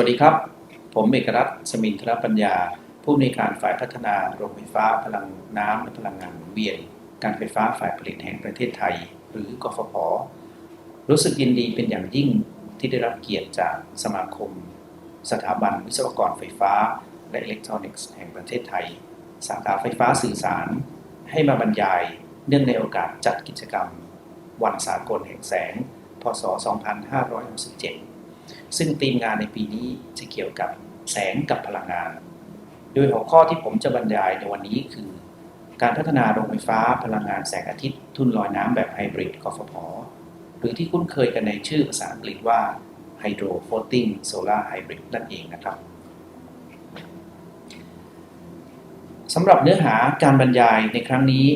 วัสดีครับ ผมเอกรัตน์สมินทรปัญญา ผู้อำนวยการฝ่ายพัฒนาโรงไฟฟ้าพลังน้ำและพลังงานหมุนเวียน การไฟฟ้าฝ่ายผลิตแห่งประเทศไทย หรือกฟผ รู้สึกยินดีเป็นอย่างยิ่งที่ได้รับเกียรติจากสมาคม สถาบันวิศวกรไฟฟ้า และอิเล็กทรอนิกส์แห่งประเทศไทย สาขาไฟฟ้าสื่อสาร ให้มาบรรยาย เนื่องในโอกาสจัดกิจกรรม วันสากลแห่งแสง พศ 2567 ซึ่งธีมงานในปีนี้จะเกี่ยวกับแสงกับพลังงาน โดยหัวข้อที่ผมจะบรรยายในวันนี้คือ การพัฒนาโรงไฟฟ้าพลังงานแสงอาทิตย์ทุ่นลอยน้ำแบบไฮบริดกฟผหรือที่คุ้นเคยกันในชื่อภาษาอังกฤษว่า Hydro Floating Solar Hybrid นั่นเองนะครับสำหรับเนื้อหาการบรรยายในครั้งนี้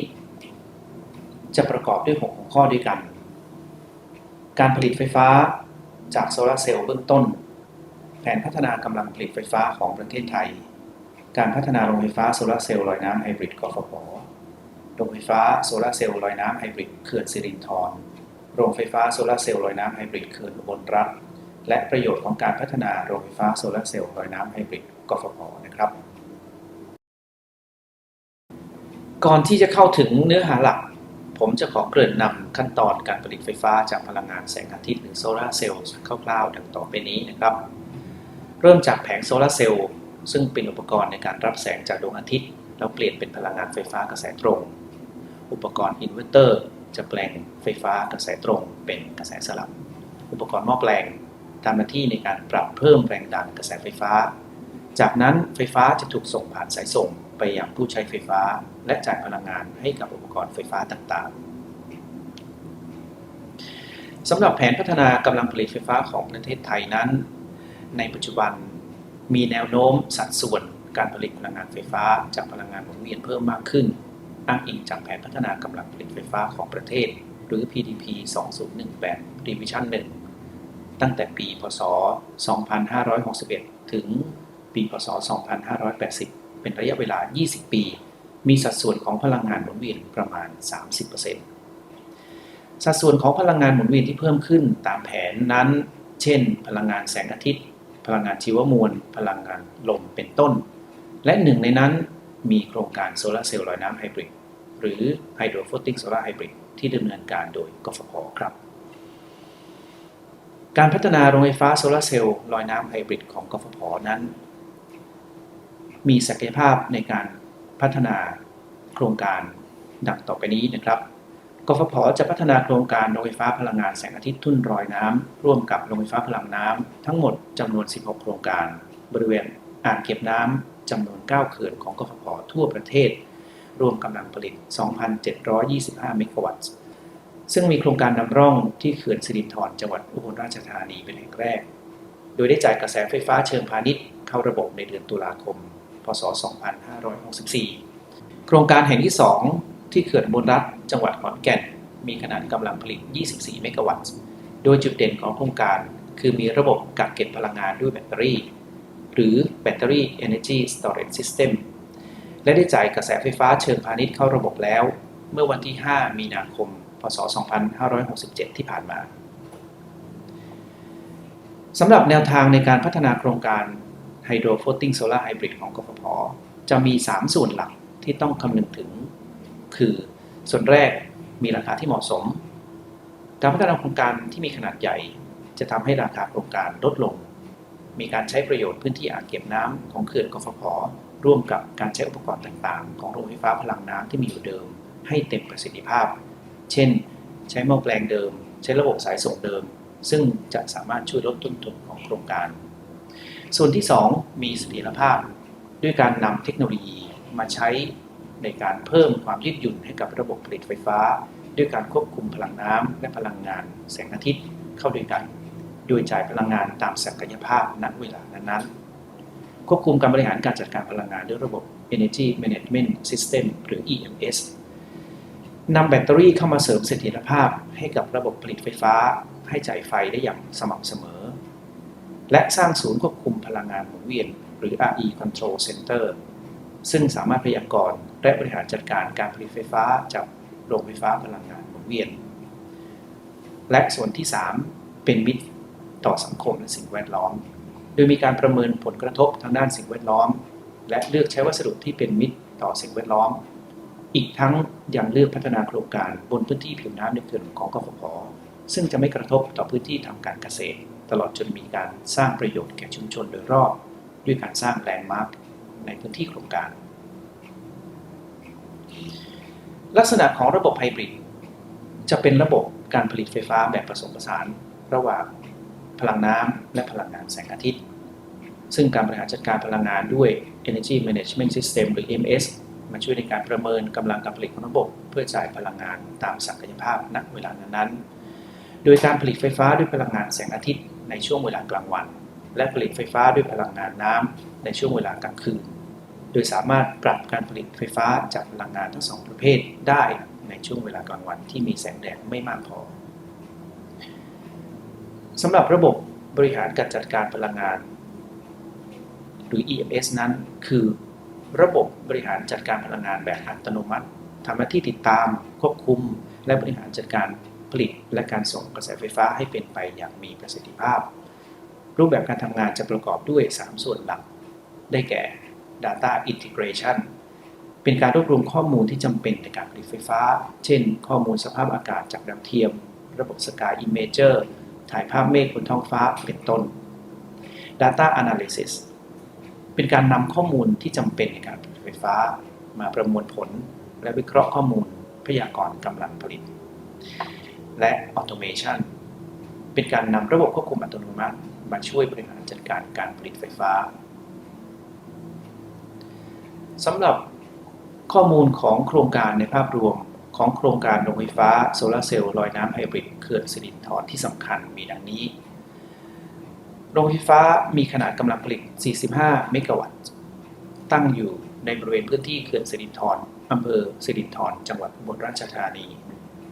จะประกอบด้วย 6 หัวข้อด้วยกัน การผลิตไฟฟ้า จากโซลาร์เซลล์เบื้องต้น แผนพัฒนากำลังผลิตไฟฟ้าของประเทศไทย การพัฒนาโรงไฟฟ้าโซลาร์เซลล์ลอยน้ำไฮบริดกฟผโรงไฟฟ้าโซลาร์เซลล์ลอยน้ำไฮบริดเขื่อนสิรินธรโรงไฟฟ้าโซลาร์เซลล์ลอยน้ำไฮบริดเขื่อนอุบลรัฐและประโยชน์ของการพัฒนาโรงไฟฟ้าโซลาร์เซลล์ลอยน้ำไฮบริดกฟผนะครับ ก่อนที่จะเข้าถึงเนื้อหาหลัก ผมจะขอเกริ่นนำขั้นตอนการผลิตไฟฟ้าจากพลังงานแสงอาทิตย์หรือโซลาร์เซลล์คร่าวๆดังต่อไปนี้นะครับ เริ่มจากแผงโซลาร์เซลล์ซึ่งเป็นอุปกรณ์ในการรับแสงจากดวงอาทิตย์ แล้วเปลี่ยนเป็นพลังงานไฟฟ้ากระแสตรง อุปกรณ์อินเวอร์เตอร์จะแปลงไฟฟ้ากระแสตรงเป็นกระแสสลับ อุปกรณ์หม้อแปลงทำหน้าที่ในการปรับเพิ่มแรงดันกระแสไฟฟ้า จากนั้นไฟฟ้าจะถูกส่งผ่านสายส่ง ไปยังผู้ใช้ไฟฟ้า และจ่ายพลังงานให้กับอุปกรณ์ไฟฟ้าต่างๆสำหรับแผนพัฒนากำลังผลิตไฟฟ้าของประเทศไทยนั้น ในปัจจุบันมีแนวโน้มสัดส่วนการผลิตพลังงานไฟฟ้า จากพลังงานหมุนเวียนเพิ่มมากขึ้น อ้างอิงจากแผนพัฒนากำลังผลิตไฟฟ้าของประเทศ หรือ PDP 2018 Revision 1 ตั้งแต่ปี พศ 2561 ถึง ปี พศ 2580 เป็นระยะเวลา 20 ปี มีสัดส่วนของพลังงานหมุนเวียนประมาณ 30%สัดส่วนของพลังงานหมุนเวียนที่เพิ่มขึ้นตามแผนนั้น เช่น พลังงานแสงอาทิตย์ พลังงานชีวมวล พลังงานลมเป็นต้น และหนึ่งในนั้นมีโครงการโซลาร์เซลล์ลอยน้ำไฮบริดหรือ Hydro Floating Solar Hybrid ที่ดำเนินการโดยกฟผครับการพัฒนาโรงไฟฟ้าโซลาร์เซลล์ลอยน้ำไฮบริดของกฟผนั้น มีศักยภาพในการพัฒนาโครงการดังต่อไปนี้นะครับกฟผจะพัฒนาโครงการโรงไฟฟ้าพลังงานแสงอาทิตย์ทุ่นลอยน้ำร่วมกับโรงไฟฟ้าพลังน้ำทั้งหมดจำนวน 16 โครงการ บริเวณอ่างเก็บน้ำจำนวน 9 เขื่อนของกฟผทั่วประเทศ รวมกำลังผลิต 2,725 เมกะวัตต์ซึ่งมีโครงการนำร่องที่เขื่อนสิรินธรจังหวัดอุบลราชธานีเป็นแห่งแรก โดยได้จ่ายกระแสไฟฟ้าเชิงพาณิชย์เข้าระบบในเดือนตุลาคม พศ 2564 โครงการแห่งที่ 2 ที่เขื่อนอุบลรัฐจังหวัดขอนแก่น มีขนาดกำลังผลิต 24 เมกะวัตต์ โดยจุดเด่นของโครงการ คือมีระบบกักเก็บพลังงานด้วยแบตเตอรี่ หรือ Battery Energy Storage System และได้จ่ายกระแสไฟฟ้าเชิงพาณิชย์เข้าระบบแล้ว เมื่อวันที่ 5 มีนาคม พศ 2567 ที่ผ่านมาสำหรับแนวทางในการพัฒนาโครงการ Hydro Floating Solar Hybrid ของกฟผจะมี 3 ส่วนหลักที่ต้องคำนึงถึง คือส่วนแรกมีราคาที่เหมาะสม การพัฒนาโครงการที่มีขนาดใหญ่ จะทำให้ราคาโครงการลดลง มีการใช้ประโยชน์พื้นที่อ่างเก็บน้ำของเขื่อนกฟผร่วมกับการใช้อุปกรณ์ต่างๆ ของโรงไฟฟ้าพลังน้ำที่มีอยู่เดิม ให้เต็มประสิทธิภาพ เช่น ใช้หม้อแปลงเดิม ใช้ระบบสายส่งเดิม ซึ่งจะสามารถช่วยลดต้นทุนของโครงการ ส่วนที่ 2 มีเสถียรภาพ ด้วยการนำเทคโนโลยีมาใช้ในการเพิ่มความยืดหยุ่นให้กับระบบผลิตไฟฟ้า ด้วยการควบคุมพลังน้ำและพลังงาน แสงอาทิตย์เข้าด้วยกัน โดยจ่ายพลังงานตามศักยภาพณเวลานั้นๆ ควบคุมการบริหารการจัดการพลังงานด้วยระบบ Energy Management System หรือ EMS นำแบตเตอรี่เข้ามาเสริมเสถียรภาพให้กับระบบผลิตไฟฟ้า ให้จ่ายไฟได้อย่างสม่ำเสมอ และสร้างศูนย์ควบคุมพลังงานหมุนเวียน หรือ RE Control Center ซึ่งสามารถพยากรณ์และบริหารจัดการการผลิตไฟฟ้าจากโรงไฟฟ้าพลังงานหมุนเวียน และส่วนที่ 3 เป็นมิตรต่อสังคมและสิ่งแวดล้อม โดยมีการประเมินผลกระทบทางด้านสิ่งแวดล้อม และเลือกใช้วัสดุที่เป็นมิตรต่อสิ่งแวดล้อม อีกทั้งยังเลือกพัฒนาโครงการบนพื้นที่ผิวน้ำในเขื่อนของกฟผซึ่งจะไม่กระทบต่อพื้นที่ทางการเกษตร ตลอดจนมีการสร้างประโยชน์แก่ชุมชนโดยรอบ ด้วยการสร้างแลนด์มาร์คในพื้นที่โครงการ ลักษณะของระบบไฮบริดจะเป็นระบบการผลิตไฟฟ้าแบบผสมผสานระหว่างพลังน้ำและพลังงานแสงอาทิตย์ ซึ่งการบริหารจัดการพลังงานด้วย Energy Management System หรือ ms มาช่วยในการประเมินกำลังการผลิตของระบบ เพื่อจ่ายพลังงานตามศักยภาพณเวลานั้นๆ โดยการผลิตไฟฟ้าด้วยพลังงานแสงอาทิตย์ ในช่วงเวลากลางวัน และผลิตไฟฟ้าด้วยพลังงานน้ำในช่วงเวลากลางคืน โดยสามารถปรับการผลิตไฟฟ้าจากพลังงานทั้งสองประเภทได้ในช่วงเวลากลางวันที่มีแสงแดดไม่มากพอสำหรับระบบบริหารการจัดการพลังงาน หรือ EMS นั้นคือระบบบริหารจัดการพลังงานแบบอัตโนมัติทำหน้าที่ติดตาม ควบคุม และบริหารจัดการ ผลิตและการส่งกระแสไฟฟ้าให้เป็นไปอย่างมีประสิทธิภาพ รูปแบบการทำงานจะประกอบด้วย 3 ส่วนหลัก ได้แก่ Data Integration เป็นการรวบรวมข้อมูลที่จำเป็นในการผลิตไฟฟ้า เช่น ข้อมูลสภาพอากาศจากดาวเทียม ระบบ Sky Imager ถ่ายภาพเมฆบนท้องฟ้าเป็นต้น Data Analysis เป็นการนำข้อมูลที่จำเป็นในการผลิตไฟฟ้า มาประมวลผล และวิเคราะห์ข้อมูลพยากรณ์กำลังผลิต และ Automation เป็นการนำระบบควบคุมอัตโนมัติ มาช่วยบริหารจัดการการผลิตไฟฟ้าสำหรับข้อมูลของโครงการในภาพรวมของโครงการโรงไฟฟ้าโซลาเซลล์ลอยน้ำไฮบริดเขื่อนสิรินธรที่สำคัญมีดังนี้ โรงไฟฟ้ามีขนาดกำลังผลิต 45 เมกะวัตต์ ตั้งอยู่ในบริเวณพื้นที่เขื่อนสิรินธรอำเภอสิรินธรจังหวัดอุบลราชธานี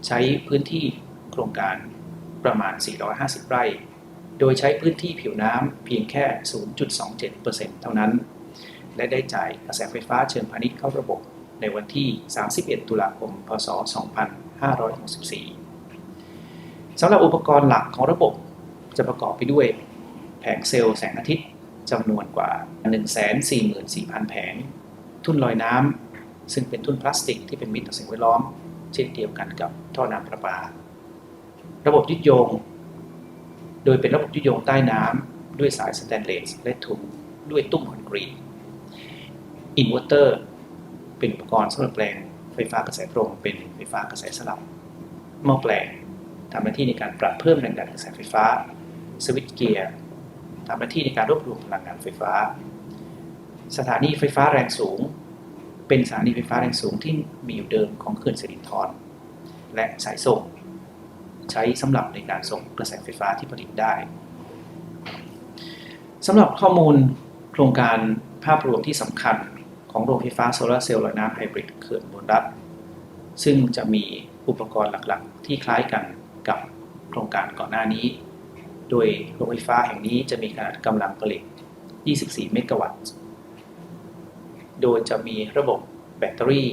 ใช้พื้นที่ โครงการประมาณ 450 ไร่ โดยใช้พื้นที่ผิวน้ำเพียงแค่ 0.27%เท่านั้น และได้จ่ายกระแสไฟฟ้าเชิงพาณิชย์เข้าระบบในวันที่ 31 ตุลาคม พศ 2564 สำหรับอุปกรณ์หลักของระบบจะประกอบไปด้วย แผงเซลล์แสงอาทิตย์จำนวนกว่า 144,000 แผง ทุ่นลอยน้ำซึ่งเป็นทุ่นพลาสติกที่เป็นมิตรต่อสิ่งแวดล้อม เช่นเดียวกันกับท่อน้ำประปา ระบบยึดโยง โดยเป็นระบบยึดโยงใต้น้ำด้วยสายสแตนเลสและถุงด้วยตุ้มคอนกรีตอินเวอร์เตอร์เป็นอุปกรณ์สำหรับแปลงไฟฟ้ากระแสตรงเป็นไฟฟ้ากระแสสลับหม้อแปลงทำหน้าที่ในการปรับเพิ่มแรงดันกระแสไฟฟ้า สวิตช์เกียร์ทำหน้าที่ในการรวบรวมพลังงานไฟฟ้า สถานีไฟฟ้าแรงสูง เป็นสถานีไฟฟ้าแรงสูงที่มีอยู่เดิมของเขื่อนสิรินธรและสายส่ง ใช้สำหรับในการส่งกระแสไฟฟ้าที่ผลิตได้สำหรับข้อมูลโครงการภาพรวมที่สำคัญของโรงไฟฟ้าโซลาร์เซลล์ลอยน้ำไฮบริดเขื่อนบนรัฐซึ่งจะมีอุปกรณ์หลักๆ ที่คล้ายกันกับโครงการก่อนหน้านี้ โดยโรงไฟฟ้าแห่งนี้จะมีขนาดกำลังผลิต 24 เมกะวัตต์ โดยจะมีระบบแบตเตอรี่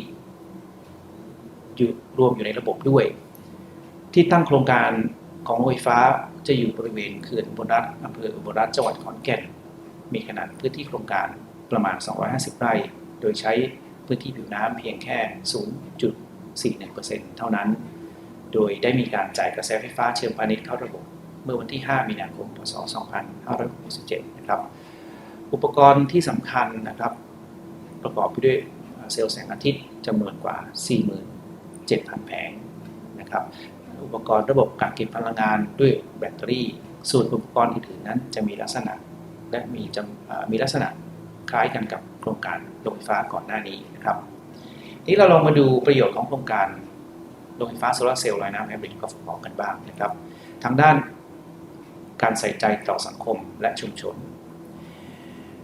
อยู่รวมอยู่ในระบบด้วย ที่ตั้งโครงการของโรงไฟฟ้าจะอยู่บริเวณเขื่อนบนรัฐอำเภออุบลรัฐจังหวัดขอนแก่น มีขนาดพื้นที่โครงการประมาณ 250 ไร่ โดยใช้พื้นที่ผิวน้ำเพียงแค่ 0.41%เท่านั้น โดยได้มีการจ่ายกระแสไฟฟ้าเชิงพาณิชย์เข้าระบบ เมื่อวันที่ 5 มีนาคม พศ 2567 นะครับ อุปกรณ์ที่สำคัญนะครับ ประกอบไปด้วยเซลล์แสงอาทิตย์จำนวนกว่า 47,000 แผงนะครับ อุปกรณ์ระบบกักเก็บพลังงานด้วยแบตเตอรี่ ส่วนอุปกรณ์อื่นๆนั้นจะมีลักษณะและมีจำมีลักษณะคล้ายกันกับโครงการโรงไฟฟ้าก่อนหน้านี้นะครับนี้เราลองมาดูประโยชน์ของโครงการโรงไฟฟ้าโซลาร์เซลล์ลอยน้ำไฮบริดกฟผกันบ้างนะครับ ทางด้านการใส่ใจต่อสังคมและชุมชน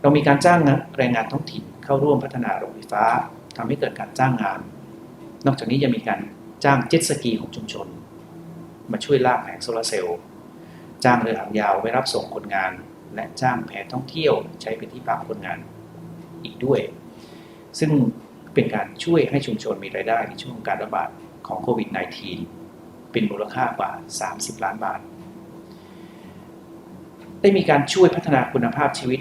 เรามีการจ้างแรงงานท้องถิ่นเข้าร่วมพัฒนาโรงไฟฟ้าทำให้เกิดการจ้างงาน นอกจากนี้ยังมีการจ้างเจ็ตสกีของชุมชน มาช่วยลากแผงโซลาร์เซลล์จ้างเรือหางยาวไว้รับส่งคนงาน และจ้างแผนท่องเที่ยวใช้เป็นที่พักคนงานอีกด้วย ซึ่งเป็นการช่วยให้ชุมชนมีรายได้ในช่วงการระบาดของโควิด -19 เป็นมูลค่ากว่า 30 ล้านบาท ได้มีการช่วยพัฒนาคุณภาพชีวิต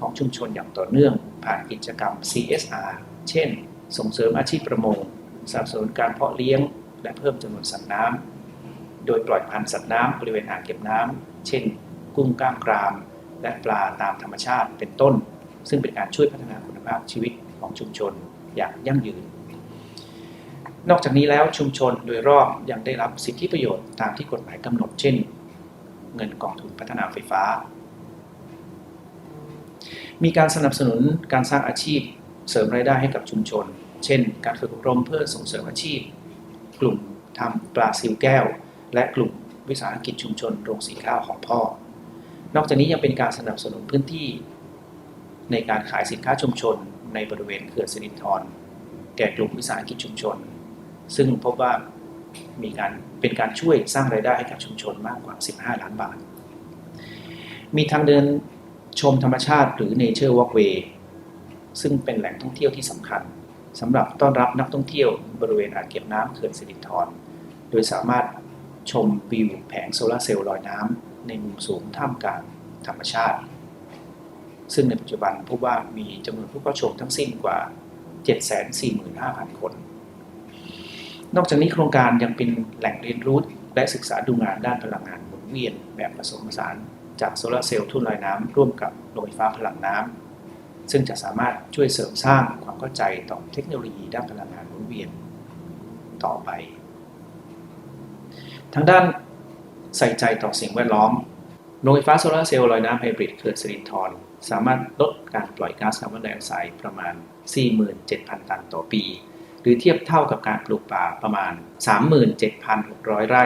ของชุมชนอย่างต่อเนื่องผ่านกิจกรรม CSR เช่น ส่งเสริมอาชีพประมงสนับสนุนการเพาะเลี้ยง และเพิ่มจำนวนสัตว์น้ำ โดยปล่อยพันธุ์สัตว์น้ำบริเวณอ่างเก็บน้ำเช่น กุ้งกล้ามกราม และปลาตามธรรมชาติเป็นต้น ซึ่งเป็นการช่วยพัฒนาคุณภาพชีวิตของชุมชนอย่างยั่งยืน นอกจากนี้แล้วชุมชนโดยรอบยังได้รับสิทธิประโยชน์ตามที่กฎหมายกำหนด เช่น เงินกองทุนพัฒนาไฟฟ้า มีการสนับสนุนการสร้างอาชีพเสริมรายได้ให้กับชุมชน เช่น การฝึกอบรมเพื่อส่งเสริมอาชีพ กลุ่มทำปลาซิวแก้ว และกลุ่มวิสาหกิจชุมชนโรงสีข้าวของพ่อ นอกจากนี้ยังเป็นการสนับสนุนพื้นที่ ในการขายสินค้าชุมชนในบริเวณเขื่อนสิรินธรแก่กลุ่มวิสาหกิจชุมชน ซึ่งพบว่ามีการเป็นการช่วยสร้างรายได้ให้กับชุมชนมากกว่า 15 ล้านบาท มีทางเดินชมธรรมชาติหรือ Nature Walkway ซึ่งเป็นแหล่งท่องเที่ยวที่สำคัญสำหรับต้อนรับนักท่องเที่ยวบริเวณอ่างเก็บน้ำเขื่อนสิรินธรโดยสามารถ ชมวิวแผงโซลาร์เซลล์ลอยน้ำในมุมสูงท่ามกลางธรรมชาติ ซึ่งในปัจจุบันพบว่ามีจำนวนผู้เข้าชมทั้งสิ้นกว่า 745,000 คน นอกจากนี้โครงการยังเป็นแหล่งเรียนรู้และศึกษาดูงานด้านพลังงานหมุนเวียนแบบผสมผสานจากโซลาร์เซลล์ทุ่นลอยน้ำร่วมกับโรงไฟฟ้าพลังน้ำซึ่งจะสามารถช่วยเสริมสร้างความเข้าใจต่อเทคโนโลยีด้านพลังงานหมุนเวียนต่อไป ทางด้านใส่ใจต่อสิ่งแวดล้อม โรงไฟฟ้าโซลาร์เซลล์ลอยน้ำไฮบริดเขื่อนสิรินธรสามารถลดการปล่อยก๊าซคาร์บอนไดออกไซด์ประมาณ 47,000 ตันต่อปี หรือเทียบเท่ากับการปลูกป่าประมาณ 37,600 ไร่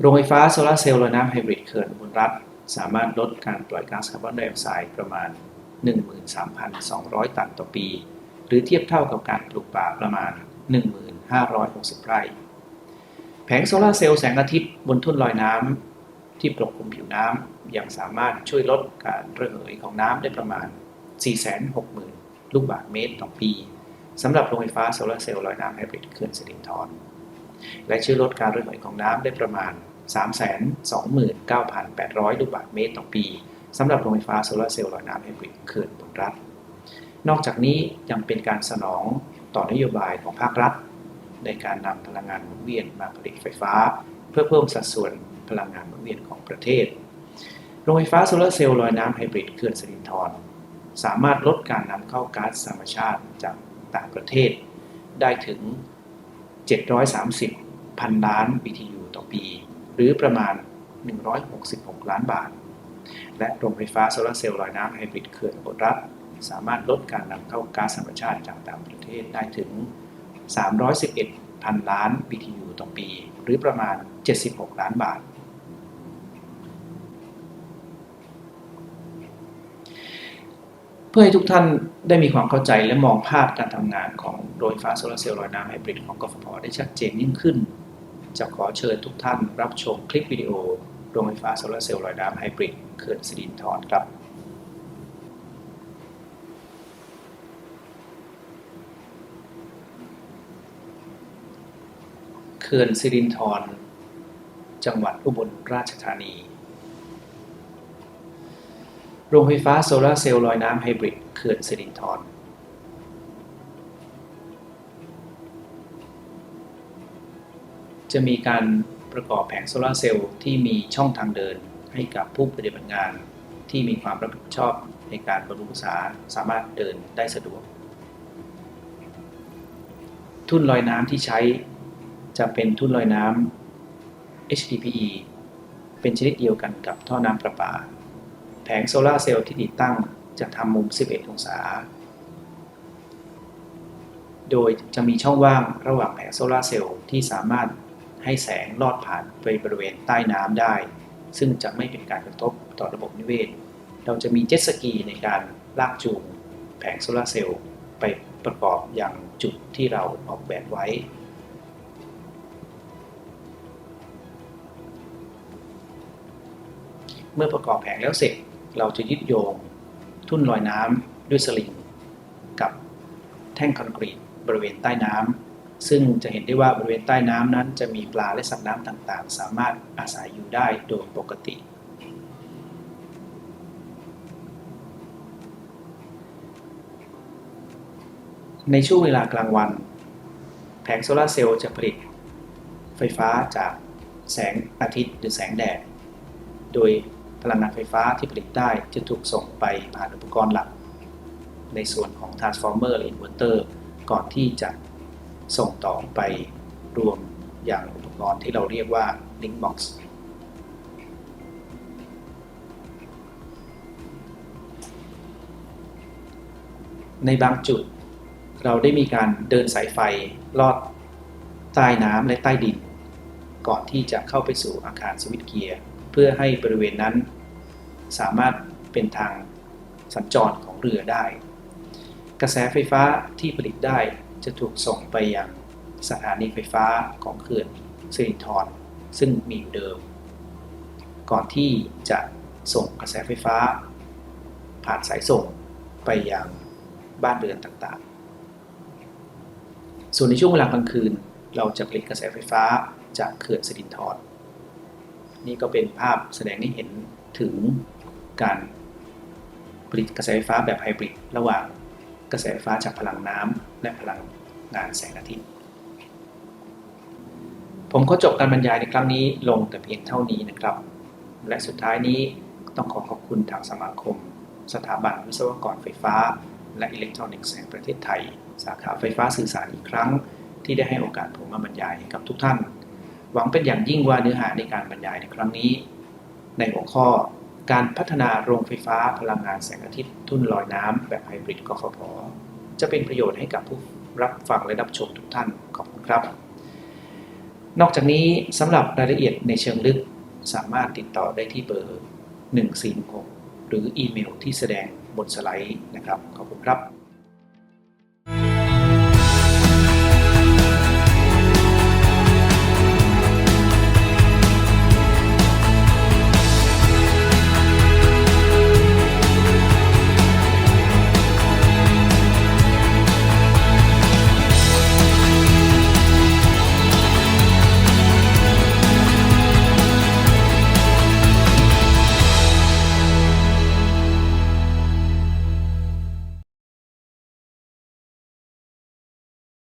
โรงไฟฟ้าโซลาร์เซลล์ลอยน้ำไฮบริดเขื่อนอุบลรัฐสามารถลดการปล่อยก๊าซคาร์บอนไดออกไซด์ประมาณ 13,200 ตันต่อปี หรือเทียบเท่ากับการปลูกป่าประมาณ 1,560 ไร่ แผงโซลาร์เซลล์แสงอาทิตย์บนทุ่นลอยน้ำที่ปกคลุมผิวน้ำยังสามารถช่วยลดการระเหยของน้ำได้ประมาณ 460,000 ลูกบาศก์เมตรต่อปีสำหรับโรงไฟฟ้าโซลาร์เซลล์ลอยน้ำไฮบริดเขื่อนสิรินธรและช่วยลดการระเหยของน้ำได้ประมาณ 329,800 ลูกบาศก์เมตรต่อปีสำหรับโรงไฟฟ้าโซลาร์เซลล์ลอยน้ำไฮบริดเขื่อนบนรัฐนอกจากนี้ยังเป็นการสนองต่อนโยบายของภาครัฐ ในการนำพลังงานหมุนเวียนมาผลิตไฟฟ้า เพื่อเพิ่มสัดส่วนพลังงานหมุนเวียนของประเทศ โรงไฟฟ้าโซลาร์เซลล์ลอยน้ำไฮบริดเขื่อนสิรินธรสามารถลดการนำเข้าก๊าซธรรมชาติจากต่างประเทศ ได้ถึง 730พันล้าน BTU ต่อปี หรือประมาณ 166 ล้านบาท และโรงไฟฟ้าโซลาร์เซลล์ลอยน้ำไฮบริดเขื่อนอุบลรัฐสามารถลดการนำเข้าก๊าซธรรมชาติจากต่างประเทศได้ถึง 311พันล้าน BTU ต่อปี หรือประมาณ 76 ล้านบาท เพื่อให้ทุกท่านได้มีความเข้าใจและมองภาพการทำงานของโรงไฟฟ้าโซลาร์เซลล์ลอยน้ำไฮบริดของกฟผได้ชัดเจนยิ่งขึ้น จะขอเชิญทุกท่านรับชมคลิปวิดีโอโรงไฟฟ้าโซลาร์เซลล์ลอยน้ำไฮบริดเขื่อนสิรินธรครับ เขื่อนสิรินธรจังหวัดอุบลราชธานี โรงไฟฟ้าโซลาร์เซลล์ลอยน้ำไฮบริดเขื่อนสิรินธรจะมีการประกอบแผงโซลาร์เซลล์ที่มีช่องทางเดินให้กับผู้ปฏิบัติงานที่มีความรับผิดชอบในการบำรุงรักษาสามารถเดินได้สะดวก ทุ่นลอยน้ำที่ใช้ จะเป็นทุ่นลอยน้ำ HDPE เป็นชนิดเดียวกันกับท่อน้ำประปา แผงโซลาเซลล์ที่ติดตั้งจะทำมุม 11 องศา โดยจะมีช่องว่างระหว่างแผงโซลาเซลล์ที่สามารถให้แสงลอดผ่านไปบริเวณใต้น้ำได้ ซึ่งจะไม่เป็นการกระทบต่อระบบนิเวศ เราจะมีเจ็ตสกีในการลากจูงแผงโซลาเซลล์ไปประกอบอย่างจุดที่เราออกแบบไว้ เมื่อประกอบแผงแล้วเสร็จเราจะยึดโยง ทุ่นลอยน้ำด้วยสลิงกับแท่งคอนกรีตบริเวณใต้น้ำ ซึ่งจะเห็นได้ว่าบริเวณใต้น้ำนั้น จะมีปลาและสัตว์น้ำต่างๆ สามารถอาศัยอยู่ได้โดยปกติ ในช่วงเวลากลางวัน แผงโซลาเซลล์จะผลิตไฟฟ้าจากแสงอาทิตย์หรือแสงแดด โดย พลังงานไฟฟ้าที่ผลิตได้จะถูกส่งไปผ่านอุปกรณ์หลัก ในส่วนของ transformer หรือ inverter ก่อนที่จะส่งต่อไปรวมอย่างอุปกรณ์ที่เราเรียกว่า link box ในบางจุดเราได้มีการเดินสายไฟลอดใต้น้ำและใต้ดิน ก่อนที่จะเข้าไปสู่อาคารสวิตช์เกียร์ เพื่อให้บริเวณนั้น สามารถเป็นทางสัญจรของเรือได้ กระแสไฟฟ้าที่ผลิตได้จะถูกส่งไปยังสถานีไฟฟ้าของเขื่อนสิรินธรซึ่งมีอยู่เดิม ก่อนที่จะส่งกระแสไฟฟ้า ผ่านสายส่งไปยังบ้านเรือนต่างๆ ส่วนในช่วงเวลากลางคืน เราจะผลิตกระแสไฟฟ้าจากเขื่อนสิรินธรนี่ก็เป็นภาพแสดงให้เห็นถึง การผลิตกระแสไฟฟ้าแบบไฮบริดระหว่างกระแสไฟฟ้าจากพลังน้ำและพลังงานแสงอาทิตย์ ผมก็จบการบรรยายในครั้งนี้ลงแต่เพียงเท่านี้นะครับ และสุดท้ายนี้ต้องขอขอบคุณทางสมาคม สถาบันวิศวกรไฟฟ้า และอิเล็กทรอนิกส์แห่งประเทศไทย สาขาไฟฟ้าสื่อสารอีกครั้ง ที่ได้ให้โอกาสผมมาบรรยายให้กับทุกท่าน หวังเป็นอย่างยิ่งว่าเนื้อหาในการบรรยายในครั้งนี้ ในหัวข้อ การพัฒนาโรงไฟฟ้าพลังงานแสงอาทิตย์ทุ่นลอยน้ำแบบไฮบริดกฟผ จะเป็นประโยชน์ให้กับผู้รับฟังและรับชมทุกท่านขอบคุณครับ นอกจากนี้สำหรับรายละเอียดในเชิงลึกสามารถติดต่อได้ที่เบอร์ 146 หรืออีเมลที่แสดงบนสไลด์นะครับ ขอบคุณครับ